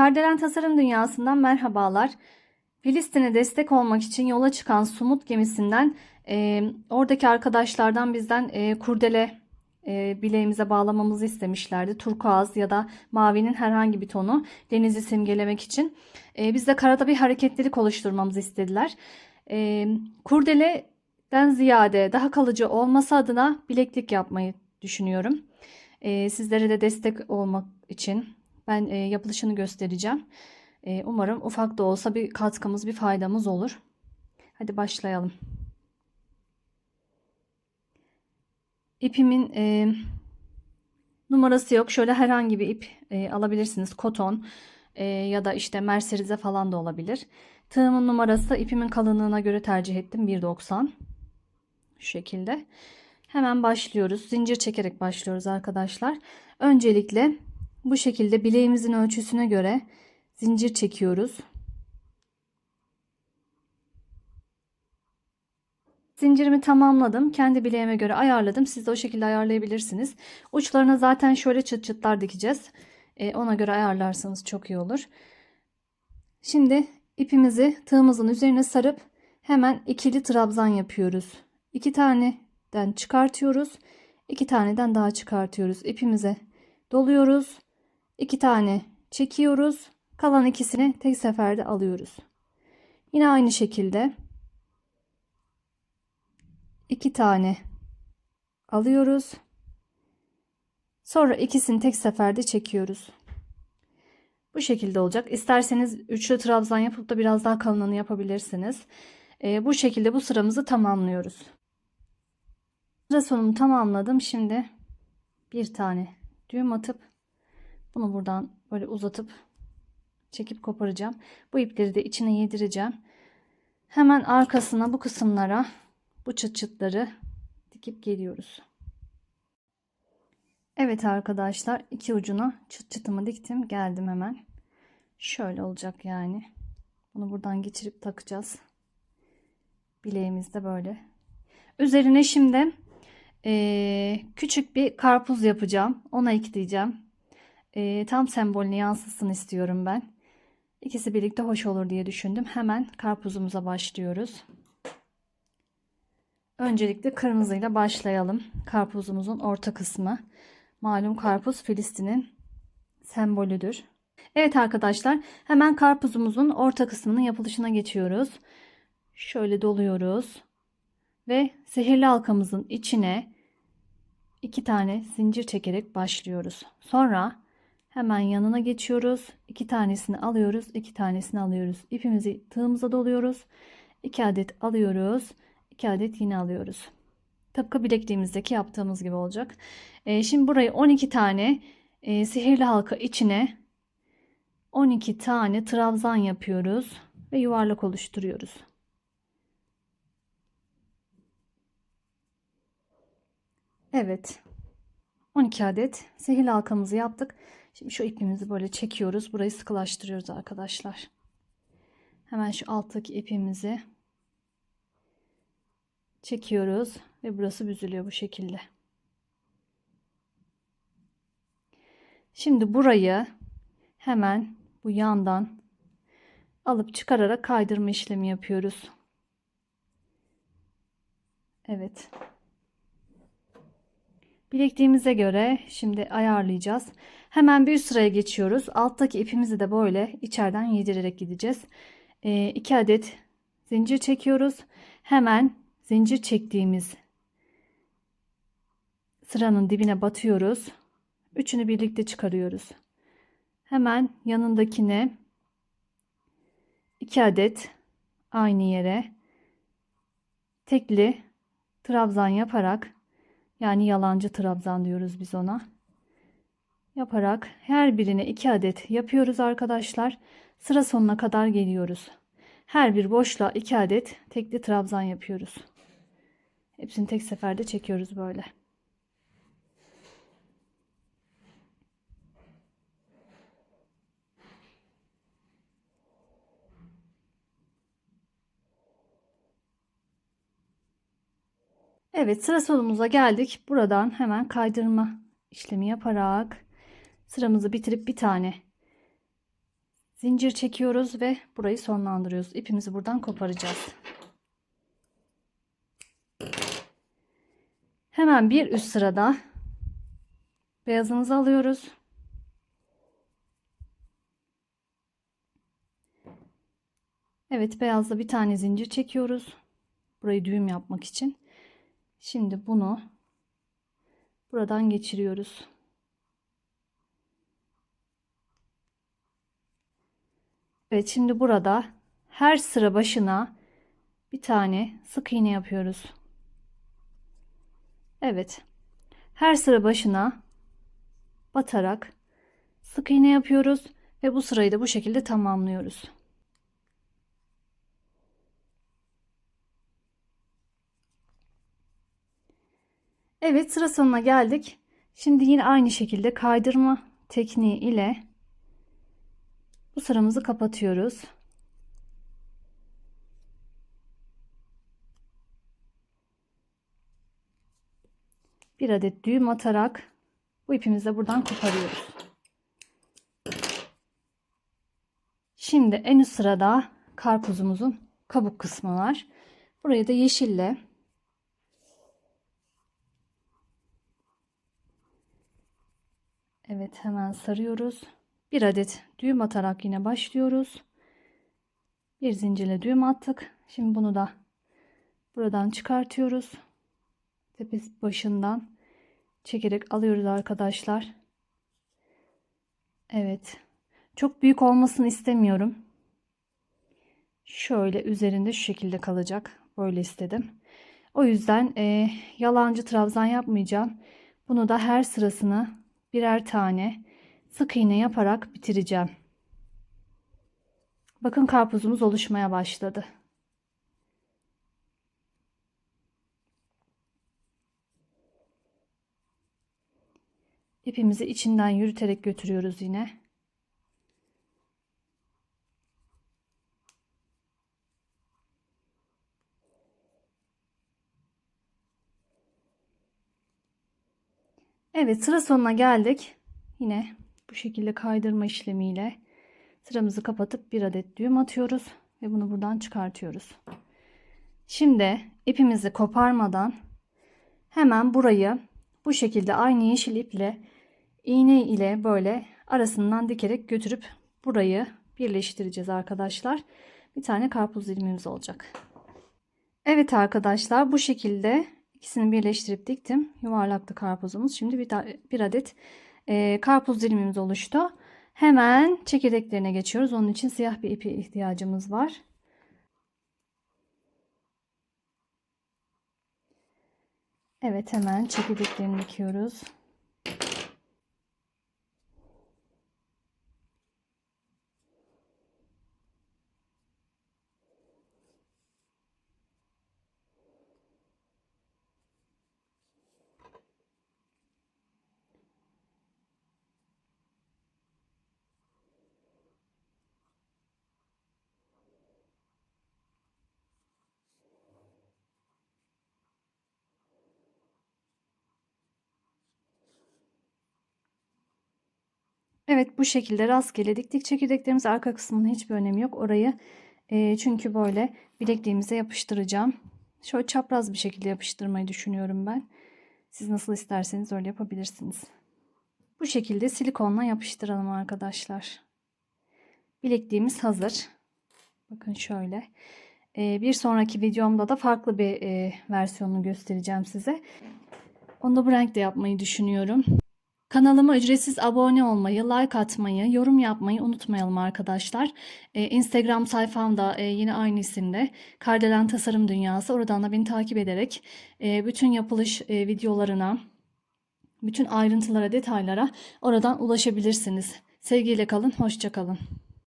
Kardelen Tasarım Dünyası'ndan merhabalar. Filistin'e destek olmak için yola çıkan Sumut gemisinden e, oradaki arkadaşlardan bizden e, kurdele e, bileğimize bağlamamızı istemişlerdi. Turkuaz ya da mavinin herhangi bir tonu denizi simgelemek için. E, biz de karada bir hareketlilik oluşturmamızı istediler. E, kurdeleden ziyade daha kalıcı olması adına bileklik yapmayı düşünüyorum. E, sizlere de destek olmak için ben e, yapılışını göstereceğim. E, umarım ufak da olsa bir katkımız, bir faydamız olur. Hadi başlayalım. İpimin e, numarası yok. Şöyle herhangi bir ip e, alabilirsiniz. Koton e, ya da işte merserize falan da olabilir. Tığımın numarası ipimin kalınlığına göre tercih ettim. 1.90 şu şekilde. Hemen başlıyoruz. Zincir çekerek başlıyoruz arkadaşlar. Öncelikle bu şekilde bileğimizin ölçüsüne göre zincir çekiyoruz. Zincirimi tamamladım. Kendi bileğime göre ayarladım. Siz de o şekilde ayarlayabilirsiniz. Uçlarına zaten şöyle çıt çıtlar dikeceğiz. E, ona göre ayarlarsanız çok iyi olur. Şimdi ipimizi tığımızın üzerine sarıp hemen ikili trabzan yapıyoruz. İki taneden çıkartıyoruz. İki taneden daha çıkartıyoruz. İpimize doluyoruz. İki tane çekiyoruz. Kalan ikisini tek seferde alıyoruz. Yine aynı şekilde iki tane alıyoruz. Sonra ikisini tek seferde çekiyoruz. Bu şekilde olacak. İsterseniz üçlü trabzan yapıp da biraz daha kalınını yapabilirsiniz. Ee, bu şekilde bu sıramızı tamamlıyoruz. Sıra sonumu tamamladım. Şimdi bir tane düğüm atıp bunu buradan böyle uzatıp çekip koparacağım. Bu ipleri de içine yedireceğim. Hemen arkasına bu kısımlara bu çıt çıtları dikip geliyoruz. Evet arkadaşlar iki ucuna çıt çıtımı diktim. Geldim hemen. Şöyle olacak yani. Bunu buradan geçirip takacağız. Bileğimizde böyle. Üzerine şimdi ee, küçük bir karpuz yapacağım. Ona ekleyeceğim. Ee, tam sembolünü yansısın istiyorum ben. İkisi birlikte hoş olur diye düşündüm. Hemen karpuzumuza başlıyoruz. Öncelikle kırmızıyla başlayalım. Karpuzumuzun orta kısmı. Malum karpuz Filistin'in sembolüdür. Evet arkadaşlar hemen karpuzumuzun orta kısmının yapılışına geçiyoruz. Şöyle doluyoruz. Ve sihirli halkamızın içine iki tane zincir çekerek başlıyoruz. Sonra hemen yanına geçiyoruz. İki tanesini alıyoruz. iki tanesini alıyoruz. İpimizi tığımıza doluyoruz. İki adet alıyoruz. 2 adet yine alıyoruz. Tıpkı bilekliğimizdeki yaptığımız gibi olacak. E, şimdi burayı 12 tane e, sihirli halka içine 12 tane trabzan yapıyoruz ve yuvarlak oluşturuyoruz. Evet. 12 adet sihirli halkamızı yaptık. Şimdi şu ipimizi böyle çekiyoruz. Burayı sıkılaştırıyoruz arkadaşlar. Hemen şu alttaki ipimizi çekiyoruz ve burası büzülüyor bu şekilde. Şimdi burayı hemen bu yandan alıp çıkararak kaydırma işlemi yapıyoruz. Evet. Bilektiğimize göre şimdi ayarlayacağız. Hemen bir üst sıraya geçiyoruz. Alttaki ipimizi de böyle içeriden yedirerek gideceğiz. 2 ee, adet zincir çekiyoruz. Hemen zincir çektiğimiz sıranın dibine batıyoruz. Üçünü birlikte çıkarıyoruz. Hemen yanındakine iki adet aynı yere tekli trabzan yaparak yani yalancı trabzan diyoruz biz ona. Yaparak her birine iki adet yapıyoruz arkadaşlar. Sıra sonuna kadar geliyoruz. Her bir boşluğa iki adet tekli trabzan yapıyoruz. Hepsini tek seferde çekiyoruz böyle. Evet sıra sonumuza geldik. Buradan hemen kaydırma işlemi yaparak sıramızı bitirip bir tane zincir çekiyoruz ve burayı sonlandırıyoruz. İpimizi buradan koparacağız. Hemen bir üst sırada beyazımızı alıyoruz. Evet beyazla bir tane zincir çekiyoruz. Burayı düğüm yapmak için. Şimdi bunu buradan geçiriyoruz. Evet şimdi burada her sıra başına bir tane sık iğne yapıyoruz. Evet. Her sıra başına batarak sık iğne yapıyoruz ve bu sırayı da bu şekilde tamamlıyoruz. Evet sıra sonuna geldik. Şimdi yine aynı şekilde kaydırma tekniği ile bu sıramızı kapatıyoruz. Bir adet düğüm atarak bu ipimizi de buradan koparıyoruz. Şimdi en üst sırada karpuzumuzun kabuk kısmı var. Burayı da yeşille Evet hemen sarıyoruz. Bir adet düğüm atarak yine başlıyoruz. Bir zincirle düğüm attık. Şimdi bunu da buradan çıkartıyoruz. Tepesi başından çekerek alıyoruz arkadaşlar. Evet. Çok büyük olmasını istemiyorum. Şöyle üzerinde şu şekilde kalacak. Böyle istedim. O yüzden e, yalancı trabzan yapmayacağım. Bunu da her sırasını birer tane sık iğne yaparak bitireceğim. Bakın karpuzumuz oluşmaya başladı. İpimizi içinden yürüterek götürüyoruz yine. Evet sıra sonuna geldik. Yine bu şekilde kaydırma işlemiyle sıramızı kapatıp bir adet düğüm atıyoruz ve bunu buradan çıkartıyoruz. Şimdi ipimizi koparmadan hemen burayı bu şekilde aynı yeşil iple iğne ile böyle arasından dikerek götürüp burayı birleştireceğiz arkadaşlar. Bir tane karpuz dilimimiz olacak. Evet arkadaşlar bu şekilde ikisini birleştirip diktim. Yuvarlaktı karpuzumuz. Şimdi bir, bir adet e, karpuz dilimimiz oluştu. Hemen çekirdeklerine geçiyoruz. Onun için siyah bir ipi ihtiyacımız var. Evet hemen çekirdeklerini dikiyoruz. Evet bu şekilde rastgele diktik. Çekirdeklerimiz arka kısmının hiçbir önemi yok. Orayı e, çünkü böyle bilekliğimize yapıştıracağım. Şöyle çapraz bir şekilde yapıştırmayı düşünüyorum ben. Siz nasıl isterseniz öyle yapabilirsiniz. Bu şekilde silikonla yapıştıralım arkadaşlar. Bilekliğimiz hazır. Bakın şöyle. E, bir sonraki videomda da farklı bir e, versiyonunu göstereceğim size. Onu da bu renkte yapmayı düşünüyorum. Kanalıma ücretsiz abone olmayı, like atmayı, yorum yapmayı unutmayalım arkadaşlar. Ee, Instagram sayfam da e, yine aynı isimde. Kardelen Tasarım Dünyası. Oradan da beni takip ederek e, bütün yapılış e, videolarına, bütün ayrıntılara, detaylara oradan ulaşabilirsiniz. Sevgiyle kalın, hoşça kalın.